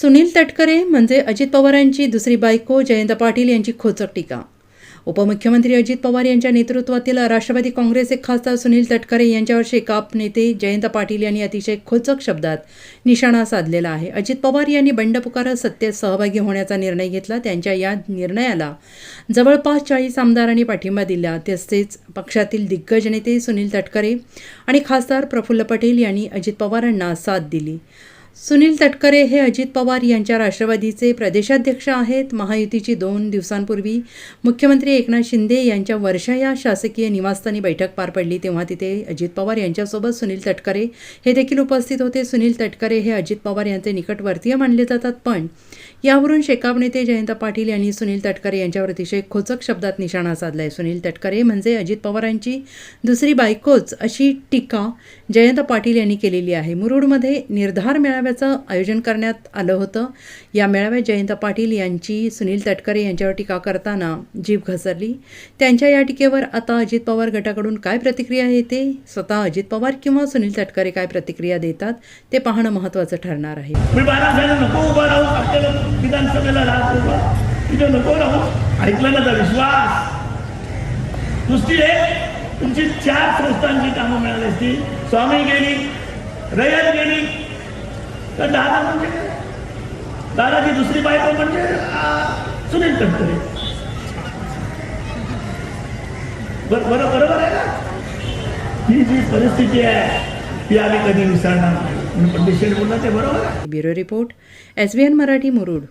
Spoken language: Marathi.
सुनील तटकरे म्हणजे अजित पवारांची दुसरी बायको जयंत पाटील यांची खोचक टीका. उपमुख्यमंत्री अजित पवार यांच्या नेतृत्वातील राष्ट्रवादी काँग्रेसचे खासदार सुनील तटकरे यांच्यावर शेकाप नेते जयंत पाटील यांनी अतिशय खोचक शब्दात निशाणा साधलेला आहे. अजित पवार यांनी बंड पुकारत सत्तेत सहभागी होण्याचा निर्णय घेतला. त्यांच्या या निर्णयाला जवळपास चाळीस आमदारांनी पाठिंबा दिला. तसेच पक्षातील दिग्गज नेते सुनील तटकरे आणि खासदार प्रफुल्ल पटेल यांनी अजित पवारांना साथ दिली. सुनील तटकरे हे अजित पवार यांच्या राष्ट्रवादीचे प्रदेशाध्यक्ष आहेत. महायुतीची दोन दिवसांपूर्वी मुख्यमंत्री एकनाथ शिंदे यांच्या वर्षा या शासकीय निवासस्थानी बैठक पार पडली. तेव्हा तिथे अजित पवार यांच्यासोबत सुनील तटकरे हे देखील उपस्थित होते. सुनील तटकरे हे अजित पवार यांचे निकटवर्तीय मानले जातात. पण यावरून शेकाप नेते जयंत पाटील यांनी सुनील तटकरे यांच्यावर अतिशय खोचक शब्दात निशाणा साधला आहे सुनील तटकरे म्हणजे अजित पवारांची दुसरी बायकोच अशी टीका जयंत पाटील यांनी केलेली आहे. मुरुडमध्ये निर्धार मेळाव्याचं आयोजन करण्यात आलं होतं. या मेळाव्यात जयंत पाटील यांची सुनील तटकरे यांच्यावर टीका करताना जीभ घसरली. त्यांच्या या टीकेवर आता अजित पवार गटाकडून काय प्रतिक्रिया येते? स्वतः अजित पवार किंवा सुनील तटकरे काय प्रतिक्रिया देतात? ते पाहणं महत्त्वाचं ठरणार आहे. मी नको राहू. विधानसभेला नको राहू. विश्वास. दुसरी तुमची चार संस्थांची कामं मिळाली असती. स्वामी गेली रयत गेली तर दादा म्हणजे? दादाची दुसरी बायको म्हणजे? सुनील तटकरे. बर बरं बरोबर आहे ना? ही जी परिस्थिती आहे ती आम्ही कधी विसरणार नाही. म्हणून पंडित शेठ बोलला ते बरोबर आहे. Bureau report S B N Marathi Murud.